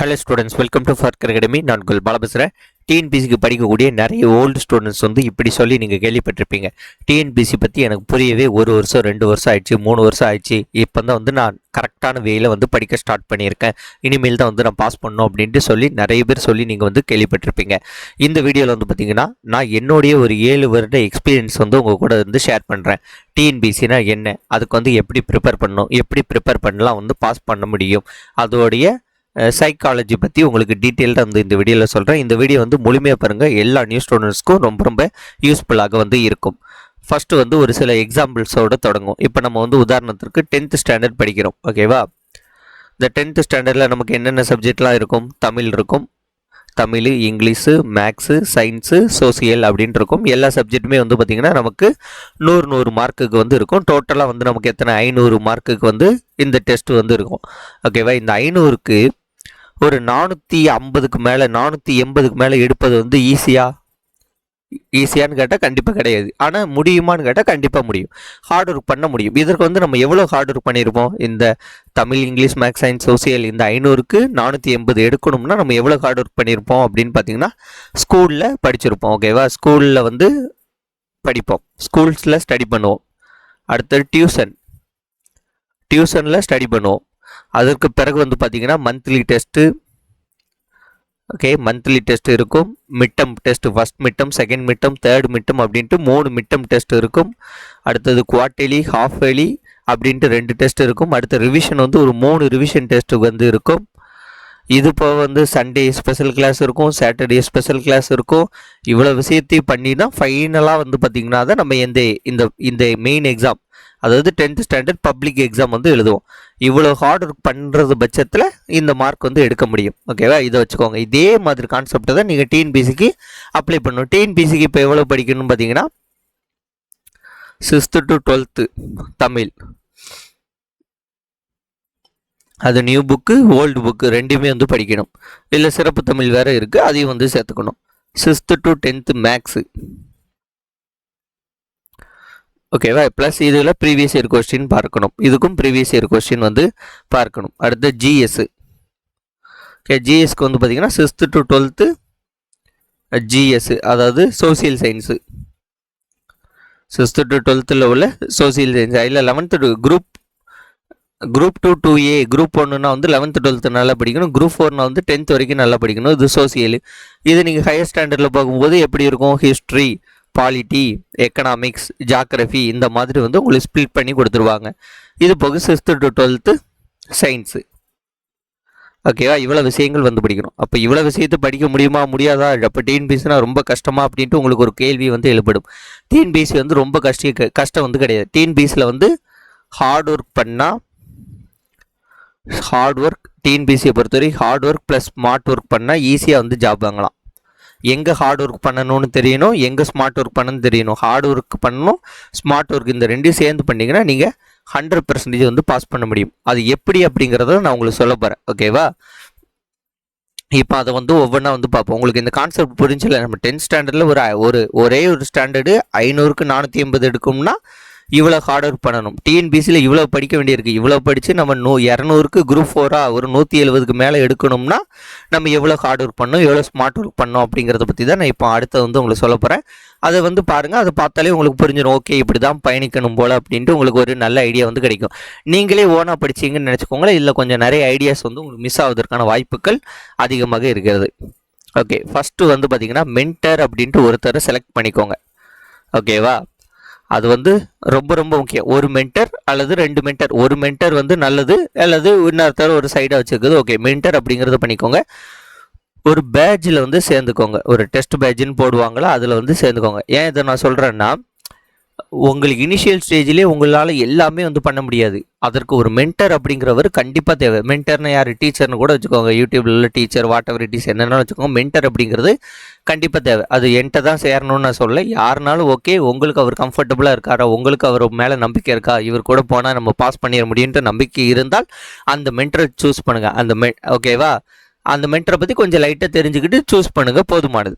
Hello students welcome to ஃபர்க் academy நான் உங்கள் பால பேசுகிறேன் டிஎன்பிசிக்கு படிக்கக்கூடிய நிறைய ஓல்டு ஸ்டூடெண்ட்ஸ் வந்து இப்படி சொல்லி நீங்கள் கேள்விப்பட்டிருப்பீங்க. டிஎன்பிசி பற்றி எனக்கு புரியவே ஒரு வருஷம் ரெண்டு வருஷம் ஆயிடுச்சு மூணு வருஷம் ஆயிடுச்சு. இப்போ தான் வந்து நான் கரெக்டான வேயில் வந்து படிக்க ஸ்டார்ட் பண்ணியிருக்கேன். இனிமேல் தான் வந்து நான் பாஸ் பண்ணணும் அப்படின்ட்டு சொல்லி நிறைய பேர் சொல்லி நீங்கள் வந்து கேள்விப்பட்டிருப்பீங்க. இந்த வீடியோவில் வந்து பார்த்தீங்கன்னா நான் என்னுடைய ஒரு ஏழு வருட எக்ஸ்பீரியன்ஸ் வந்து உங்கள் கூட வந்து ஷேர் பண்ணுறேன் டிஎன்பிசினா என்ன? அதுக்கு வந்து எப்படி ப்ரிப்பேர் பண்ணணும்? எப்படி ப்ரிப்பேர் பண்ணலாம் வந்து பாஸ் பண்ண முடியும்? அதோடைய சைக்காலஜி பற்றி உங்களுக்கு டீட்டெயில்டாக வந்து இந்த வீடியோவில் சொல்கிறேன் இந்த வீடியோ வந்து முழுமையாக பாருங்கள் எல்லா நியூ ஸ்டூடெண்ட்ஸ்க்கும் ரொம்ப ரொம்ப யூஸ்ஃபுல்லாக வந்து இருக்கும். ஃபஸ்ட்டு வந்து ஒரு சில எக்ஸாம்பிள்ஸோடு தொடங்கும் இப்போ நம்ம வந்து உதாரணத்திற்கு டென்த்து ஸ்டாண்டர்ட் படிக்கிறோம். ஓகேவா இந்த டென்த்து ஸ்டாண்டர்டில் நமக்கு என்னென்ன சப்ஜெக்ட்லாம் இருக்கும்? தமிழ் இருக்கும். Tamil English maths science social அப்படின்ட்டு இருக்கும். எல்லா சப்ஜெக்ட்டுமே வந்து பார்த்திங்கன்னா நமக்கு நூறு நூறு மார்க்குக்கு வந்து இருக்கும். டோட்டலாக வந்து நமக்கு எத்தனை? ஐநூறு மார்க்குக்கு வந்து இந்த டெஸ்ட்டு வந்து இருக்கும். ஓகேவா இந்த ஐநூறுக்கு ஒரு நானூற்றி ஐம்பதுக்கு மேலே நானூற்றி எண்பதுக்கு மேலே எடுப்பது வந்து ஈஸியாக ஈஸியான்னு கேட்டால் கண்டிப்பாக கிடையாது. ஆனால் முடியுமான்னு கேட்டால் கண்டிப்பாக முடியும். ஹார்ட் ஒர்க் பண்ண முடியும். இதற்கு வந்து நம்ம எவ்வளோ ஹார்ட் ஒர்க் பண்ணியிருப்போம் இந்த Tamil English maths science social இந்த ஐநூறுக்கு நானூற்றி எண்பது எடுக்கணும்னா நம்ம எவ்வளோ ஹார்ட் ஒர்க் பண்ணியிருப்போம் அப்படின்னு பார்த்தீங்கன்னா ஸ்கூலில் படிச்சிருப்போம் ஓகேவா ஸ்கூலில் வந்து படிப்போம். ஸ்கூல்ஸில் ஸ்டடி பண்ணுவோம். அடுத்தது டியூஷன் டியூஷனில் ஸ்டடி பண்ணுவோம். அதற்கு பிறகு வந்து பார்த்திங்கன்னா monthly test okay monthly test இருக்கும். Midterm test first midterm second midterm third midterm அப்படின்ட்டு மூணு மிட்டம் டெஸ்ட் இருக்கும். அடுத்தது குவார்டர்லி ஹாஃப் வேலி அப்படின்ட்டு ரெண்டு டெஸ்ட் இருக்கும். அடுத்த ரிவிஷன் வந்து ஒரு மூணு ரிவிஷன் டெஸ்ட் வந்து இருக்கும். இது போக வந்து சண்டே ஸ்பெஷல் கிளாஸ் இருக்கும் சாட்டர்டே ஸ்பெஷல் கிளாஸ் இருக்கும். இவ்வளோ விஷயத்தையும் பண்ணி தான் ஃபைனலாக வந்து பார்த்திங்கன்னா தான் நம்ம எந்த இந்த இந்த மெயின் எக்ஸாம் அதாவது டென்த் ஸ்டாண்டர்ட் பப்ளிக் எக்ஸாம் வந்து எழுதுவோம். இவ்வளோ ஹார்ட் ஒர்க் பண்ணுறது பட்சத்தில் இந்த மார்க் வந்து எடுக்க முடியும். ஓகேவா இதை வச்சுக்கோங்க. இதே மாதிரி கான்செப்டை தான் நீங்கள் டிஎன்பிசிக்கு அப்ளை பண்ணணும். டிஎன்பிசிக்கு இப்போ எவ்வளோ படிக்கணும்னு பார்த்தீங்கன்னா சிக்ஸ்த்து டு டுவெல்த்து தமிழ். அது நியூ புக்கு ஓல்டு புக்கு ரெண்டுமே வந்து படிக்கணும். இல்லை சிறப்பு தமிழ் வேறு இருக்குது அதையும் வந்து சேர்த்துக்கணும். சிக்ஸ்த்து டு டென்த்து மேக்ஸு ஓகேவா ப்ளஸ் இதில் ப்ரீவியஸ் இயர் கொஸ்டின் பார்க்கணும். இதுக்கும் ப்ரீவியஸ் இயர் கொஸ்டின் வந்து பார்க்கணும். அடுத்து ஜிஎஸ் ஓகே ஜிஎஸ்க்கு வந்து பார்த்தீங்கன்னா சிக்ஸ்த்து டு டுவெல்த்து ஜிஎஸ் அதாவது சோசியல் சயின்ஸு சிக்ஸ்த்து டு டுவெல்த்தில் உள்ள சோசியல் சயின்ஸ் அதில் eleventh to group group two two A group ஒன்றுனா வந்து லெவன்த்து டுவெல்த்து நல்லா படிக்கணும். குரூப் ஃபோர்னா வந்து டென்த் வரைக்கும் நல்லா படிக்கணும். இது சோசியல் இது நீங்கள் ஹையர் ஸ்டாண்டர்டில் பார்க்கும்போது எப்படி இருக்கும்? ஹிஸ்ட்ரி பாலிட்டி எக்கனாமிக்ஸ் ஜாக்ரஃபி இந்த மாதிரி வந்து உங்களுக்கு ஸ்ப்ளிட் பண்ணி கொடுத்துருவாங்க. இது போக சிக்ஸ்த்து டு டுவெல்த்து சயின்ஸு ஓகேவா இவ்வளோ விஷயங்கள் வந்து படிக்கணும். அப்போ இவ்வளோ விஷயத்தை படிக்க முடியுமா? முடியாதா? அப்போ டிஎன்பிசினா ரொம்ப கஷ்டமா அப்படின்ட்டு உங்களுக்கு ஒரு கேள்வி வந்து எழுப்படும். டிஎன்பிசி வந்து ரொம்ப கஷ்ட கஷ்டம் வந்து கிடையாது. டிஎன்பிசியில் வந்து ஹார்ட் ஒர்க் பண்ணால் ஹார்ட் ஒர்க் டிஎன்பிசியை பொறுத்தவரை hard work plus smart work பண்ணால் ஈஸியாக வந்து ஜாப் வாங்கலாம். எங்கே ஹார்ட் ஒர்க் பண்ணணும்னு தெரியணும் எங்கே ஸ்மார்ட் ஒர்க் பண்ணணும்னு தெரியணும். ஹார்ட் ஒர்க் பண்ணணும் ஸ்மார்ட் ஒர்க் இந்த ரெண்டையும் சேர்ந்து பண்ணிங்கன்னா நீங்கள் ஹண்ட்ரட் பர்சன்டேஜ் வந்து பாஸ் பண்ண முடியும். அது எப்படி அப்படிங்கிறத நான் உங்களுக்கு சொல்ல போகிறேன் ஓகேவா இப்போ அதை வந்து ஒவ்வொன்றா வந்து பார்ப்போம். உங்களுக்கு இந்த கான்செப்ட் புரிஞ்சல நம்ம டென்த் ஸ்டாண்டர்டில் ஒரு ஒரு ஒரே ஒரு ஸ்டாண்டர்டு ஐநூறுக்கு நானூற்றி எண்பது எடுக்கும்னா இவ்வளோ ஹார்ட் ஒர்க் பண்ணணும். டிஎன்பிசியில் இவ்வளோ படிக்க வேண்டியிருக்கு. இவ்வளோ படித்து நம்ம நூ இரநூறுக்கு குரூப் ஃபோராக ஒரு நூற்றி எழுபதுக்கு மேலே எடுக்கணும்னா நம்ம எவ்வளோ ஹார்ட் ஒர்க் பண்ணணும் எவ்வளோ ஸ்மார்ட் ஒர்க் பண்ணணும் அப்படிங்கிறத பற்றி தான் நான் இப்போ அடுத்த வந்து உங்களுக்கு சொல்ல போகிறேன் அதை வந்து பாருங்கள் அதை பார்த்தாலே உங்களுக்கு புரிஞ்சிடும் ஓகே இப்படி தான் பயணிக்கணும் போல் அப்படின்ட்டு உங்களுக்கு ஒரு நல்ல ஐடியா வந்து கிடைக்கும். நீங்களே ஓனாக படிச்சிங்கன்னு நினச்சிக்கோங்களேன் இல்லை கொஞ்சம் நிறைய ஐடியாஸ் வந்து உங்களுக்கு மிஸ் ஆவதற்கான வாய்ப்புகள் அதிகமாக இருக்கிறது. ஓகே ஃபஸ்ட்டு வந்து பார்த்திங்கன்னா மென்டர் அப்படின்ட்டு ஒருத்தரை செலக்ட் பண்ணிக்கோங்க. ஓகேவா அது வந்து ரொம்ப ரொம்ப முக்கியம். ஒரு மென்டர் அல்லது ரெண்டு மென்டர் ஒரு மென்டர் வந்து நல்லது அல்லது இன்னொருத்தர் ஒரு சைடாக வச்சுருக்குது ஓகே மென்டர் அப்படிங்கிறத பண்ணிக்கோங்க. ஒரு பேட்சில் வந்து சேர்ந்துக்கோங்க. ஒரு டெஸ்ட் பேட்ஜின்னு போடுவாங்களா அதில் வந்து சேர்ந்துக்கோங்க. ஏன் இதை நான் சொல்கிறேன்னா உங்களுக்கு இனிஷியல் ஸ்டேஜ்லேயே உங்களால் எல்லாமே வந்து பண்ண முடியாது. அதற்கு ஒரு மென்டர் அப்படிங்கிறவர் கண்டிப்பாக தேவை. மென்டர்னு யார்? டீச்சர்னு கூட வச்சுக்கோங்க. யூடியூப்ல உள்ள டீச்சர் வாட் எவர் டீச்சர் என்னென்னு வச்சுக்கோங்க மென்டர் அப்படிங்கிறது கண்டிப்பாக தேவை. அது என்கிட்ட தான் சேரணும்னு நான் சொல்ல யாருனாலும் ஓகே உங்களுக்கு அவர் கம்ஃபர்டபுளாக இருக்காரா? உங்களுக்கு அவர் மேலே நம்பிக்கை இருக்கா? இவர் கூட போனால் நம்ம பாஸ் பண்ணிட முடியுன்ற நம்பிக்கை இருந்தால் அந்த மென்டரை சூஸ் பண்ணுங்கள் அந்த மெ ஓகேவா அந்த மென்டரை பற்றி கொஞ்சம் லைட்டாக தெரிஞ்சுக்கிட்டு சூஸ் பண்ணுங்கள் போதுமானது.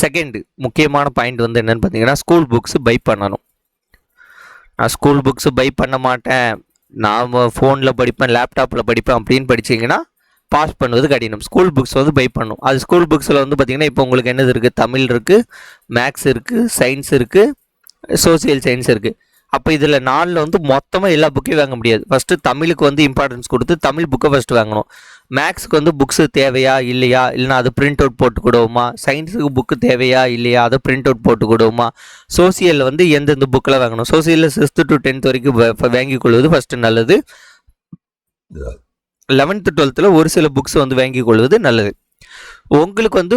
செகண்டு முக்கியமான பாயிண்ட் வந்து என்னென்னு பார்த்தீங்கன்னா ஸ்கூல் புக்ஸ் பை பண்ணணும். நான் ஸ்கூல் புக்ஸு பை பண்ண மாட்டேன். நான் ஃபோனில் படிப்பேன் லேப்டாப்பில் படிப்பேன் அப்படின்னு படிச்சீங்கன்னா பாஸ் பண்ணுவது கடினம். ஸ்கூல் புக்ஸ் வந்து பை பண்ணும். அது ஸ்கூல் புக்ஸில் வந்து பார்த்திங்கன்னா இப்போ உங்களுக்கு என்னது இருக்குது தமிழ் இருக்குது மேக்ஸ் இருக்குது சயின்ஸ் இருக்குது சோசியல் சயின்ஸ் இருக்குது அப்போ இதில் நாலில் வந்து மொத்தமாக எல்லா புக்கையும் வாங்க முடியாது. ஃபஸ்ட்டு தமிழுக்கு வந்து இம்பார்ட்டன்ஸ் கொடுத்து தமிழ் புக்கை ஃபஸ்ட்டு வாங்கணும். மேக்ஸுக்கு வந்து புக்ஸு தேவையா இல்லையா? இல்லைனா அதை பிரிண்ட் அவுட் போட்டு கொடுவோமா? சயின்ஸுக்கு புக்கு தேவையா இல்லையா? அதை பிரிண்ட் அவுட் போட்டு கொடுவோமா? சோசியலில் வந்து எந்தெந்த புக்கில் வாங்கணும்? சோசியலில் சிக்ஸ்த்து டு டென்த் வரைக்கும் வாங்கி வாங்கிக் கொள்வது ஃபஸ்ட்டு நல்லது. லெவன்த்து டுவெல்த்தில் ஒரு சில புக்ஸ் வந்து வாங்கிக் கொள்வது நல்லது. உங்களுக்கு வந்து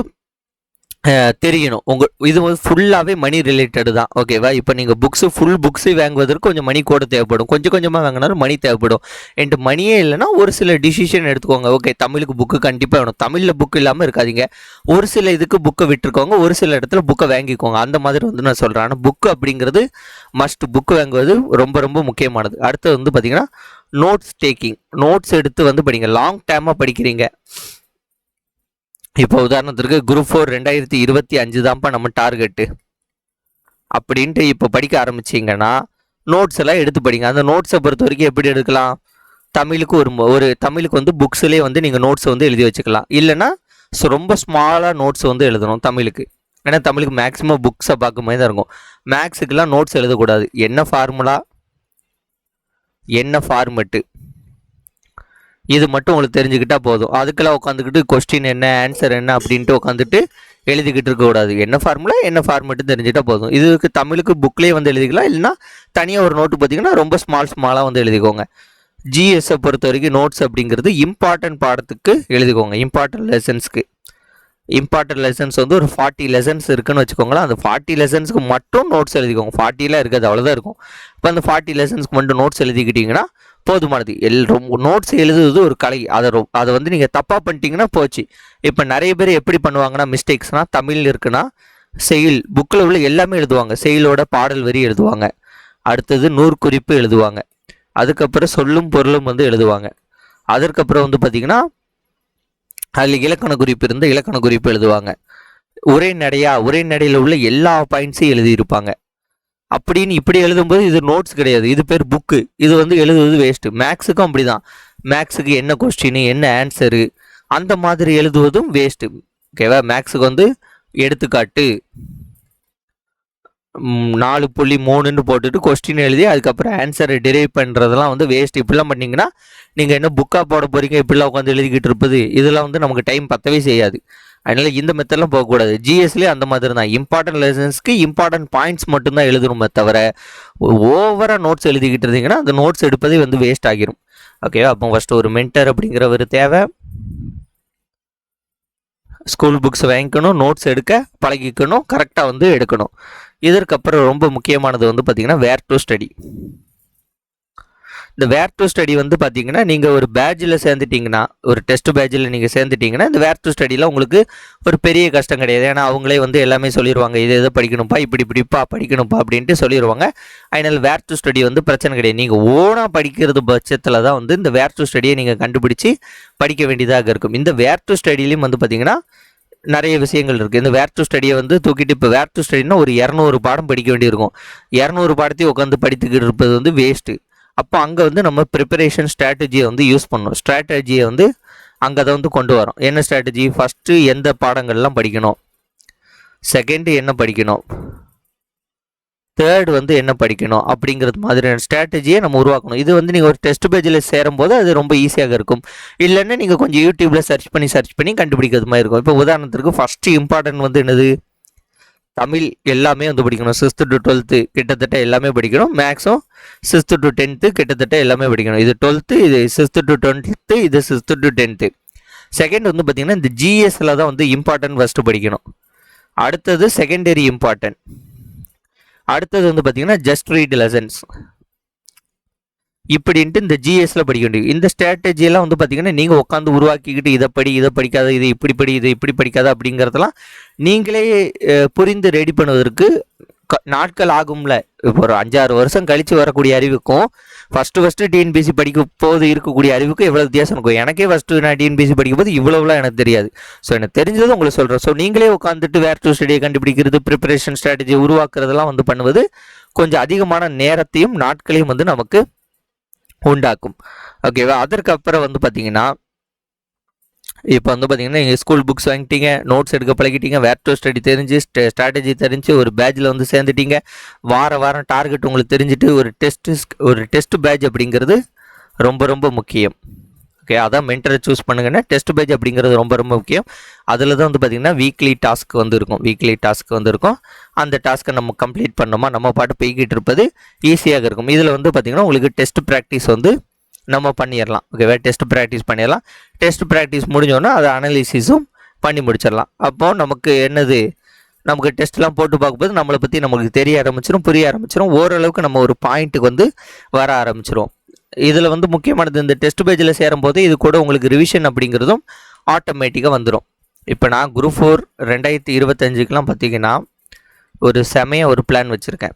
தெரியணும். உங்கள் இது வந்து ஃபுல்லாகவே மணி ரிலேட்டடு தான். ஓகேவா இப்போ நீங்கள் புக்ஸு ஃபுல் புக்ஸு வாங்குவதற்கு கொஞ்சம் மணி கூட தேவைப்படும். கொஞ்சம் கொஞ்சமாக வாங்கினாலும் மணி தேவைப்படும். என்கிட்ட மணியே இல்லைன்னா ஒரு சில டிசிஷன் எடுத்துக்கோங்க. ஓகே தமிழுக்கு புக்கு கண்டிப்பாக வேணும். தமிழில் புக் இல்லாமல் இருக்காதீங்க. ஒரு சில இதுக்கு புக்கை விட்டுருக்கோங்க ஒரு சில இடத்துல புக்கை வாங்கிக்கோங்க. அந்த மாதிரி வந்து நான் சொல்கிறேன் ஆனால் புக்கு அப்படிங்கிறது மஸ்ட் புக்கு வாங்குவது ரொம்ப ரொம்ப முக்கியமானது. அடுத்தது வந்து பார்த்திங்கன்னா நோட்ஸ் டேக்கிங் நோட்ஸ் எடுத்து வந்து படிங்க. லாங் டைமாக படிக்கிறீங்க. இப்போ உதாரணத்திற்கு குரூப் ஃபோர் ரெண்டாயிரத்தி இருபத்தி அஞ்சு தான்ப்பா நம்ம டார்கெட்டு அப்படின்ட்டு இப்போ படிக்க ஆரம்பிச்சிங்கன்னா நோட்ஸ் எல்லாம் எடுத்து படிங்க. அந்த நோட்ஸை பொறுத்த வரைக்கும் எப்படி எடுக்கலாம்? தமிழுக்கு ஒரு ஒரு தமிழுக்கு வந்து புக்ஸ்லேயே வந்து நீங்கள் நோட்ஸ் வந்து எழுதி வச்சுக்கலாம். இல்லைன்னா ரொம்ப ஸ்மாலாக நோட்ஸ் வந்து எழுதணும் தமிழுக்கு. ஏன்னா தமிழுக்கு மேக்ஸிமம் புக்ஸை பார்க்கும் மாதிரி தான் இருக்கும். மேக்ஸுக்கெலாம் நோட்ஸ் எழுதக்கூடாது. என்ன ஃபார்முலா என்ன ஃபார்மெட்டு இது மட்டும் உங்களுக்கு தெரிஞ்சுக்கிட்டா போதும். அதுக்கெல்லாம் உட்காந்துக்கிட்டு கொஸ்டின் என்ன ஆன்சர் என்ன அப்படின்ட்டு உட்காந்துட்டு எழுதிக்கிட்டு இருக்கக்கூடாது என்ன ஃபார்முலா என்ன ஃபார்மெட்டு தெரிஞ்சுட்டா போதும். இதுக்கு தமிழுக்கு புக்லேயே வந்து எழுதிக்கலாம். இல்லைன்னா தனியாக ஒரு நோட்டு பார்த்தீங்கன்னா ரொம்ப ஸ்மால் ஸ்மாலாக வந்து எழுதிக்கோங்க. ஜிஎஸ்ஸை பொறுத்த வரைக்கும் நோட்ஸ் அப்படிங்கிறது இம்பார்ட்டன்ட் பாடத்துக்கு எழுதிக்கோங்க. இம்பார்ட்டன்ட் லெசன்ஸ்க்கு இம்பார்ட்டன்ட் லெசன்ஸ் வந்து ஒரு ஃபார்ட்டி லெசன்ஸ் இருக்குன்னு வச்சுக்கோங்களேன். அந்த ஃபார்ட்டி லெசன்ஸ்க்கு மட்டும் நோட்ஸ் எழுதிக்கோங்க. ஃபார்ட்டிலாம் இருக்காது. அவ்வளோதான் இருக்கும். இப்போ அந்த ஃபார்ட்டி லெசன்ஸ்க்கு மட்டும் நோட்ஸ் எழுதிக்கிட்டிங்கன்னா போதுமானது. எல் ரொம்ப நோட்ஸ் எழுதுறது ஒரு கலை. அதை ரொ அதை வந்து நீங்கள் தப்பாக பண்ணிட்டீங்கன்னா போச்சு. இப்போ நிறைய பேர் எப்படி பண்ணுவாங்கன்னா மிஸ்டேக்ஸ்னால் தமிழ் இருக்குன்னா செயல் புக்கில் உள்ள எல்லாமே எழுதுவாங்க. செயலோட பாடல் வரி எழுதுவாங்க. அடுத்தது நூற்குறிப்பு எழுதுவாங்க. அதுக்கப்புறம் சொல்லும் பொருளும் வந்து எழுதுவாங்க. அதற்கப்புறம் வந்து பார்த்திங்கன்னா அதில் இலக்கண குறிப்பு இருந்து இலக்கண குறிப்பு எழுதுவாங்க. உரை நடையா உரை நடையில் உள்ள எல்லா பாயிண்ட்ஸையும் எழுதியிருப்பாங்க. அப்படின்னு இப்படி எழுதும்போது இது நோட்ஸ் கிடையாது. இது பேர் புக்கு இது வந்து எழுதுவது வேஸ்ட்டு மேக்ஸுக்கும் அப்படி தான் மேக்ஸுக்கு என்ன கொஸ்டின் என்ன ஆன்சரு அந்த மாதிரி எழுதுவதும் வேஸ்ட்டு ஓகேவா மேக்ஸுக்கு வந்து எடுத்துக்காட்டு. நாலு புள்ளி மூணுன்னு போட்டுட்டு கொஸ்டின் எழுதி அதுக்கப்புறம் ஆன்சரை டிரைவ் பண்ணுறதெல்லாம் வந்து வேஸ்ட் இப்படிலாம் பண்ணிங்கன்னா நீங்கள் என்ன புக்காக போட போகிறீங்க இப்படிலாம் உட்காந்து எழுதிக்கிட்டு இருப்பது இதெல்லாம் வந்து நமக்கு டைம் பத்தவே செய்யாது. அதனால் இந்த மெத்தட்லாம் போகக்கூடாது ஜிஎஸ்லேயே அந்த மாதிரி தான். இம்பார்ட்டன்ட் லெசன்ஸ்க்கு இம்பார்ட்டன்ட் பாயிண்ட்ஸ் மட்டும்தான் எழுதணுமே தவிர ஓவராக நோட்ஸ் எழுதிக்கிட்டு இருந்தீங்கன்னா அந்த நோட்ஸ் எடுப்பதே வந்து வேஸ்ட் ஆகிரும். ஓகேவா அப்போ ஃபஸ்ட்டு ஒரு மென்டர் அப்படிங்கிற ஒரு தேவை. ஸ்கூல் புக்ஸ் வாங்கிக்கணும் நோட்ஸ் எடுக்க பழகிக்கணும் கரெக்டாக வந்து எடுக்கணும். இதற்கப்புறம் ரொம்ப முக்கியமானது வந்து பார்த்தீங்கன்னா வேர் டு ஸ்டடி இந்த வேர் டு ஸ்டடி வந்து பார்த்தீங்கன்னா நீங்கள் ஒரு பேட்சில் சேர்ந்துட்டிங்கன்னா ஒரு டெஸ்ட் பேட்சில் நீங்கள் சேர்ந்துட்டிங்கன்னா இந்த வேர் டு ஸ்டடியில் உங்களுக்கு ஒரு பெரிய கஷ்டம் கிடையாது. ஏன்னா அவங்களே வந்து எல்லாமே சொல்லிடுவாங்க இது எதை படிக்கணும்ப்பா இப்படி இப்படிப்பா படிக்கணும்ப்பா அப்படின்ட்டு சொல்லிடுவாங்க அதனால் வேர் டு ஸ்டடி வந்து பிரச்சனை கிடையாது. நீங்கள் ஓனாக படிக்கிறது பட்சத்தில் தான் வந்து இந்த வேர் டு ஸ்டடியை நீங்கள் கண்டுபிடிச்சி படிக்க வேண்டியதாக இருக்கும். இந்த வேர் டு ஸ்டடிலையும் வந்து பார்த்தீங்கன்னா நிறைய விஷயங்கள் இருக்குது இந்த வேர் டு ஸ்டடியை வந்து தூக்கிட்டு இப்போ வேர் டு ஸ்டடினா ஒரு இரநூறு பாடம் படிக்க வேண்டியிருக்கும். இரநூறு பாடத்தையும் உட்காந்து படித்துக்கிட்டு இருப்பது வந்து வேஸ்ட்டு அப்போ அங்கே வந்து நம்ம ப்ரிப்பரேஷன் ஸ்ட்ராட்டஜியை வந்து யூஸ் பண்ணணும். ஸ்ட்ராட்டஜியை வந்து அங்கே அதை வந்து கொண்டு வரோம். என்ன ஸ்ட்ராட்டஜி ஃபஸ்ட்டு எந்த பாடங்கள்லாம் படிக்கணும்? செகண்டு என்ன படிக்கணும்? தேர்ட் வந்து என்ன படிக்கணும் அப்படிங்கிறது மாதிரியான ஸ்ட்ராட்டஜியை நம்ம உருவாக்கணும். இது வந்து நீங்கள் ஒரு டெஸ்ட் பேஜில் சேரும்போது அது ரொம்ப ஈஸியாக இருக்கும். இல்லைன்னா நீங்கள் கொஞ்சம் யூடியூப்பில் சர்ச் பண்ணி சர்ச் பண்ணி கண்டுபிடிக்கிறது மாதிரி இருக்கும். இப்போ உதாரணத்துக்கு ஃபஸ்ட்டு இம்பார்ட்டன்ட் வந்து என்னது? தமிழ் எல்லாமே வந்து படிக்கணும். சிக்ஸ்த்து டு டுவெல்த்து கிட்டத்தட்ட எல்லாமே படிக்கணும். மேக்ஸும் சிக்ஸ்த்து டு டென்த்து கிட்டத்தட்ட எல்லாமே படிக்கணும். இது டுவெல்த்து இது சிக்ஸ்த்து டு டுவெல்த்து இது சிக்ஸ்த்து டு டென்த்து செகண்ட் வந்து பார்த்திங்கன்னா இந்த ஜிஎஸ்ல தான் வந்து இம்பார்ட்டன்ட் ஃபஸ்ட்டு படிக்கணும். அடுத்தது செகண்டரி இம்பார்ட்டன்ட் அடுத்தது வந்து பார்த்திங்கன்னா ஜஸ்ட் ரீட் லெசன்ஸ் இப்படின்ட்டு இந்த ஜிஎஸ்ல படிக்க வேண்டியது. இந்த ஸ்ட்ராட்டஜியெல்லாம் வந்து பார்த்தீங்கன்னா நீங்கள் உட்காந்து உருவாக்கிக்கிட்டு இதை படி இதை படிக்காத இது இப்படி படி இது இப்படி படிக்காத அப்படிங்கிறதெல்லாம் நீங்களே புரிந்து ரெடி பண்ணுவதற்கு நாட்கள் ஆகும்ல இப்போ ஒரு அஞ்சாறு வருஷம் கழித்து வரக்கூடிய அறிவுக்கும் ஃபஸ்ட்டு ஃபஸ்ட்டு டிஎன்பிசி படிக்கும் போது இருக்கக்கூடிய அறிவுக்கும் எவ்வளோ வித்தியாசம் இருக்கும்? எனக்கே ஃபஸ்ட்டு நான் டிஎன்பிசி படிக்கும் போது இவ்வளோலாம் எனக்கு தெரியாது. ஸோ எனக்கு தெரிஞ்சது உங்களுக்கு சொல்கிறேன் ஸோ நீங்களே உட்காந்துட்டு வேர் டூ ஸ்டடியை கண்டுபிடிக்கிறது ப்ரிப்பரேஷன் ஸ்ட்ராட்டஜி உருவாக்குறதெல்லாம் வந்து பண்ணுவது கொஞ்சம் அதிகமான நேரத்தையும் நாட்களையும் வந்து நமக்கு உண்டாக்கும். ஓகேவா அதற்கப்புறம் வந்து பார்த்தீங்கன்னா இப்போ வந்து பார்த்தீங்கன்னா நீங்கள் ஸ்கூல் புக்ஸ் வாங்கிட்டீங்க நோட்ஸ் எடுக்க பழகிட்டீங்க வேர் டு ஸ்டடி தெரிஞ்சு ஸ்ட்ராட்டஜி தெரிஞ்சு ஒரு பேட்சில் வந்து சேர்ந்துட்டீங்க. வார வாரம் டார்கெட் உங்களுக்கு தெரிஞ்சுட்டு ஒரு டெஸ்ட் ஒரு டெஸ்ட் பேட்ச் அப்படிங்கிறது ரொம்ப ரொம்ப முக்கியம். ஓகே அதான் மென்டரை சூஸ் பண்ணுங்கன்னா டெஸ்ட் பேஜ் அப்படிங்கிறது ரொம்ப ரொம்ப முக்கியம். அதில் தான் வந்து பார்த்திங்கன்னா வீக்லி டாஸ்க் வந்து இருக்கும். வீக்லி டாஸ்க் வந்து இருக்கும். அந்த டாஸ்க்கை நம்ம கம்ப்ளீட் பண்ணோமா நம்ம பாட்டு போய்கிட்டு இருப்பது ஈஸியாக இருக்கும். இதில் வந்து பார்த்திங்கன்னா உங்களுக்கு டெஸ்ட் ப்ராக்டிஸ் வந்து நம்ம பண்ணிடலாம் ஓகேவா டெஸ்ட் ப்ராக்டிஸ் பண்ணிடலாம் டெஸ்ட் ப்ராக்டிஸ் முடிஞ்சோன்னா அதை அனலிசிஸும் பண்ணி முடிச்சிடலாம் அப்போ நமக்கு என்னது? நமக்கு டெஸ்ட்லாம் போட்டு பார்க்கும்போது நம்மளை பற்றி நமக்கு தெரிய ஆரம்பிச்சிடும் புரிய ஆரம்பிச்சிடும் ஓரளவுக்கு நம்ம ஒரு பாயிண்ட்டுக்கு வந்து வர ஆரம்பிச்சிடும் இதில் வந்து முக்கியமானது இந்த டெஸ்ட் பேஜில் சேரும்போது இது கூட உங்களுக்கு ரிவிஷன் அப்படிங்கிறதும் ஆட்டோமேட்டிக்காக வந்துடும் இப்போ நான் குரூப் ஃபோர் ரெண்டாயிரத்தி இருபத்தஞ்சுக்கெலாம் பார்த்தீங்கன்னா ஒரு செமையாக ஒரு பிளான் வச்சுருக்கேன்.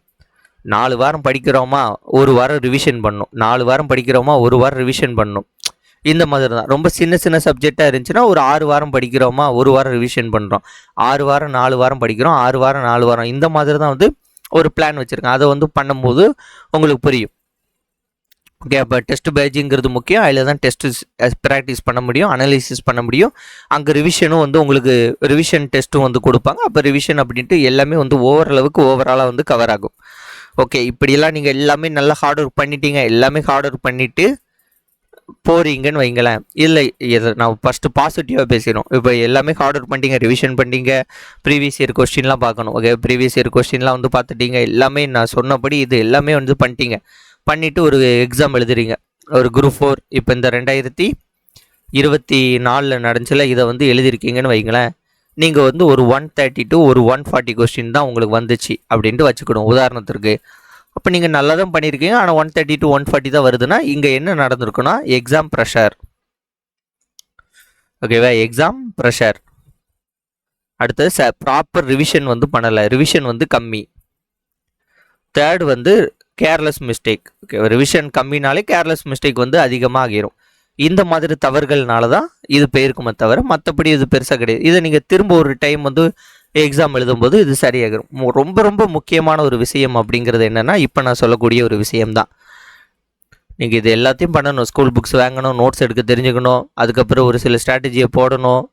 நாலு வாரம் படிக்கிறோமா ஒரு வாரம் ரிவிஷன் பண்ணும். நாலு வாரம் படிக்கிறோமா ஒரு வாரம் ரிவிஷன் பண்ணும். இந்த மாதிரி தான் ரொம்ப சின்ன சின்ன சப்ஜெக்டாக இருந்துச்சுன்னா ஒரு ஆறு வாரம் படிக்கிறோமா ஒரு வாரம் ரிவிஷன் பண்ணுறோம் ஆறு வாரம் நாலு வாரம் படிக்கிறோம் ஆறு வாரம் நாலு வாரம். இந்த மாதிரி தான் வந்து ஒரு பிளான் வச்சுருக்கேன். அதை வந்து பண்ணும்போது உங்களுக்கு புரியும். ஓகே அப்போ டெஸ்ட் பேஜிங்கிறது முக்கியம். அதில் தான் டெஸ்ட்டு ப்ராக்டிஸ் பண்ண முடியும் அனலிசிஸ் பண்ண முடியும். அங்கே ரிவிஷனும் வந்து உங்களுக்கு ரிவிஷன் டெஸ்ட்டும் வந்து கொடுப்பாங்க. அப்போ ரிவிஷன் அப்படின்ட்டு எல்லாமே வந்து ஓவரளவுக்கு ஓவராலாக வந்து கவர் ஆகும். ஓகே இப்படியெல்லாம் நீங்கள் எல்லாமே நல்லா ஹார்ட் ஒர்க் பண்ணிட்டீங்க. எல்லாமே ஹார்ட் ஒர்க் பண்ணிவிட்டு போறீங்கன்னு வைங்களேன். இல்லை இதை நான் ஃபஸ்ட்டு பாசிட்டிவாக பேசிடும் இப்போ எல்லாமே ஹார்ட் ஒர்க் பண்ணிட்டீங்க ரிவிஷன் பண்ணிட்டீங்க ப்ரீவியஸ் இயர் கொஸ்டின்லாம் பார்க்கணும். ஓகே ப்ரீவியஸ் இயர் கொஸ்டின்லாம் வந்து பார்த்துட்டீங்க. எல்லாமே நான் சொன்னபடி இது எல்லாமே வந்து பண்ணிட்டீங்க. பண்ணிவிட்டு ஒரு எக்ஸாம் எழுதுறீங்க. ஒரு குரூப் ஃபோர் இப்போ இந்த ரெண்டாயிரத்தி இருபத்தி நாலில் நடந்துச்சுல இதை வந்து எழுதிருக்கீங்கன்னு வைங்களேன். நீங்கள் வந்து ஒரு ஒன் தேர்ட்டி டு ஒரு ஒன் ஃபார்ட்டி கொஸ்டின் தான் உங்களுக்கு வந்துச்சு அப்படின்ட்டு வச்சுக்கணும். உதாரணத்திற்கு அப்போ நீங்கள் நல்லா தான் பண்ணியிருக்கீங்க. ஆனால் one thirty to one forty தான் வருதுன்னா இங்கே என்ன நடந்திருக்குன்னா எக்ஸாம் ப்ரெஷர் ஓகேவா எக்ஸாம் ப்ரெஷர் அடுத்தது ச ப்ராப்பர் ரிவிஷன் வந்து பண்ணலை. ரிவிஷன் வந்து கம்மி. தேர்ட் வந்து கேர்லெஸ் மிஸ்டேக் ஓகே ரிவிஷன் கம்மினாலே கேர்லெஸ் மிஸ்டேக் வந்து அதிகமாக ஆகிரும். இந்த மாதிரி தவறுகள்னால தான் இது போயிருக்குமே தவிர மற்றபடி இது பெருசாக கிடையாது. இதை நீங்கள் திரும்ப ஒரு டைம் வந்து எக்ஸாம் எழுதும்போது இது சரியாகிடும் ரொம்ப ரொம்ப முக்கியமான ஒரு விஷயம் அப்படிங்கிறது என்னென்னா இப்போ நான் சொல்லக்கூடிய ஒரு விஷயம்தான். நீங்கள் இது எல்லாத்தையும் பண்ணணும். ஸ்கூல் புக்ஸ் வாங்கணும் நோட்ஸ் எடுக்க தெரிஞ்சுக்கணும். அதுக்கப்புறம் ஒரு சில ஸ்ட்ராட்டஜியை போடணும்.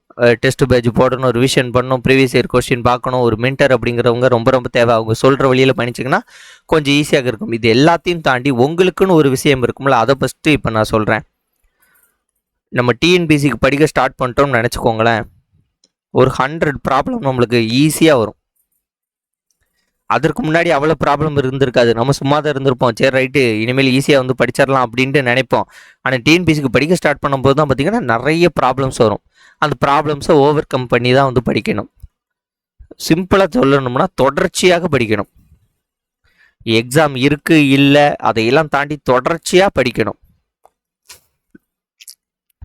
டெஸ்ட் பேஜ் போடணும் ரிவிஷன் பண்ணணும் ப்ரீவியஸ் இயர் கொஸ்டின் பார்க்கணும். ஒரு மென்டர் அப்படிங்கிறவங்க ரொம்ப ரொம்ப தேவை. அவங்க சொல்கிற வழியில் பண்ணிச்சிங்கன்னா கொஞ்சம் ஈஸியாக இருக்கும். இது எல்லாத்தையும் தாண்டி உங்களுக்குன்னு ஒரு விஷயம் இருக்கும்ல அதை ஃபஸ்ட்டு இப்போ நான் சொல்கிறேன் நம்ம டிஎன்பிசிக்கு படிக்க ஸ்டார்ட் பண்ணிட்டோம்னு நினச்சிக்கோங்களேன் ஒரு ஹண்ட்ரட் ப்ராப்ளம் நம்மளுக்கு ஈஸியாக வரும். அதற்கு முன்னாடி அவ்வளோ ப்ராப்ளம் இருந்திருக்காது. நம்ம சும்மா தான் இருந்திருப்போம். சரி ரைட்டு இனிமேல் ஈஸியாக வந்து படிச்சிடலாம் அப்படின்ட்டு நினைப்போம். ஆனால் டிஎன்பிசிக்கு படிக்க ஸ்டார்ட் பண்ணும்போது தான் பார்த்திங்கன்னா நிறைய ப்ராப்ளம்ஸ் வரும். அந்த ப்ராப்ளம்ஸை ஓவர் கம் பண்ணி தான் வந்து படிக்கணும். சிம்பிளாக சொல்லணும்னா தொடர்ச்சியாக படிக்கணும். எக்ஸாம் இருக்குது இல்லை அதையெல்லாம் தாண்டி தொடர்ச்சியாக படிக்கணும்.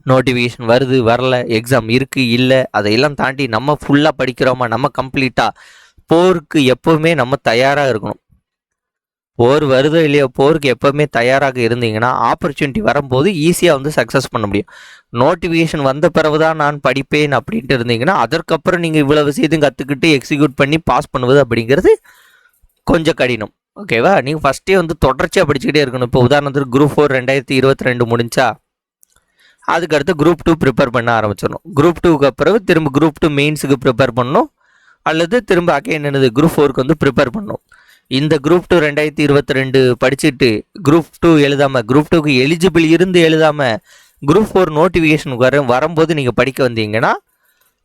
நோட்டிஃபிகேஷன் வருது வரல எக்ஸாம் இருக்குது இல்லை அதையெல்லாம் தாண்டி நம்ம ஃபுல்லாக படிக்கிறோமா நம்ம கம்ப்ளீட்டாக போருக்கு எப்போவுமே நம்ம தயாராக இருக்கணும். போர் வருதோ இல்லையோ போருக்கு எப்போவுமே தயாராக இருந்தீங்கன்னா ஆப்பர்ச்சுனிட்டி வரும்போது ஈஸியாக வந்து சக்ஸஸ் பண்ண முடியும். நோட்டிஃபிகேஷன் வந்த பிறகு தான் நான் படிப்பேன் அப்படின்ட்டு இருந்தீங்கன்னா அதற்கப்புறம் நீங்கள் இவ்வளோ விஷயத்தையும் கற்றுக்கிட்டு எக்ஸிக்யூட் பண்ணி பாஸ் பண்ணுவது அப்படிங்கிறது கொஞ்சம் கடினம். ஓகேவா நீங்கள் ஃபஸ்ட்டே வந்து தொடர்ச்சியாக படிச்சுக்கிட்டே இருக்கணும். இப்போ உதாரணத்துக்கு குரூப் ஃபோர் ரெண்டாயிரத்தி இருபத்தி ரெண்டு முடிஞ்சா அதுக்கடுத்து குரூப் டூ ப்ரிப்பேர் பண்ண ஆரம்பிச்சிடணும். குரூப் டூக்கு அப்புறம் திரும்ப குரூப் டூ மெயின்ஸுக்கு ப்ரிப்பேர் பண்ணணும். அல்லது திரும்ப அகைன் என்னது குரூப் ஃபோருக்கு வந்து ப்ரிப்பேர் பண்ணணும். இந்த குரூப் டூ ரெண்டாயிரத்தி இருபத்தி ரெண்டு படிச்சுட்டு குரூப் டூ எழுதாமல் குரூப் டூக்கு எலிஜிபிள் இருந்து எழுதாமல் குரூப் ஃபோர் நோட்டிஃபிகேஷன் வர வரும்போது நீங்கள் படிக்க வந்தீங்கன்னா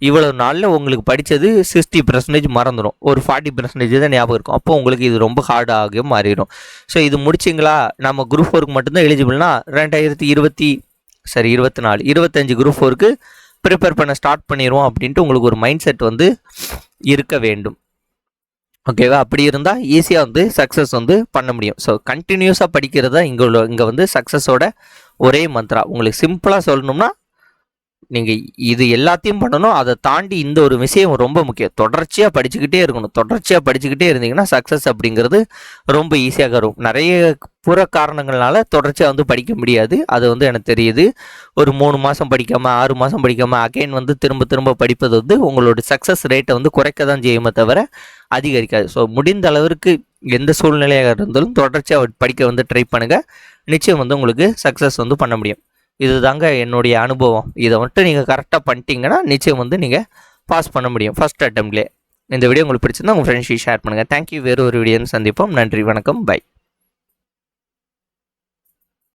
இவ்வளோ நாளில் உங்களுக்கு படித்தது சிக்ஸ்டி பர்சன்டேஜ் மறந்துடும். ஒரு ஃபார்ட்டி பர்சன்டேஜ் தான் ஞாபகம் இருக்கும். அப்போ உங்களுக்கு இது ரொம்ப ஹார்டாக மாறிடும். ஸோ இது முடிச்சிங்களா? நம்ம குரூப் ஃபோருக்கு மட்டும்தான் எலிஜிபிள்னா ரெண்டாயிரத்தி இருபத்தி சரி இருபத்தி நாலு இருபத்தஞ்சு குரூப் ஃபோருக்கு ப்ரிப்பேர் பண்ண ஸ்டார்ட் பண்ணிடுவோம் அப்படின்ட்டு உங்களுக்கு ஒரு மைண்ட் செட் வந்து இருக்க வேண்டும். ஓகேவா அப்படி இருந்தால் ஈஸியாக வந்து சக்ஸஸ் வந்து பண்ண முடியும். ஸோ கண்டினியூஸாக படிக்கிறது தான் இங்கே உள்ள இங்கே வந்து சக்ஸஸோட ஒரே மந்த்ரா உங்களுக்கு சிம்பிளாக சொல்லணும்னா நீங்கள் இது எல்லாத்தையும் பண்ணணும். அதை தாண்டி இந்த ஒரு விஷயம் ரொம்ப முக்கியம். தொடர்ச்சியாக படிச்சுக்கிட்டே இருக்கணும். தொடர்ச்சியாக படிச்சுக்கிட்டே இருந்தீங்கன்னா சக்ஸஸ் அப்படிங்கிறது ரொம்ப ஈஸியாக வரும் நிறைய புற காரணங்கள்னால தொடர்ச்சியாக வந்து படிக்க முடியாது. அது வந்து எனக்கு தெரியுது. ஒரு மூணு மாதம் படிக்காமல் ஆறு மாதம் படிக்காமல் அகைன் வந்து திரும்ப திரும்ப படிப்பது வந்து உங்களோட சக்ஸஸ் ரேட்டை வந்து குறைக்க தான் செய்யுமே தவிர அதிகரிக்காது. ஸோ முடிந்த அளவிற்கு எந்த சூழ்நிலையாக இருந்தாலும் தொடர்ச்சியாக படிக்க வந்து ட்ரை பண்ணுங்கள் நிச்சயம் வந்து உங்களுக்கு சக்ஸஸ் வந்து பண்ண முடியும். இதுதாங்க என்னுடைய அனுபவம். இதை மட்டும் நீங்கள் கரெக்டாக பண்ணிட்டீங்கன்னா நிச்சயம் வந்து நீங்கள் பாஸ் பண்ண முடியும். ஃபஸ்ட் அட்டம்ப்ட்லேயே இந்த வீடியோ உங்களுக்கு பிடிச்சிருந்தா உங்கள் ஃப்ரெண்ட்ஸுக்கு ஷேர் பண்ணுங்கள் தேங்க்யூ வேறு ஒரு வீடியோன்னு சந்திப்போம். நன்றி. வணக்கம். பை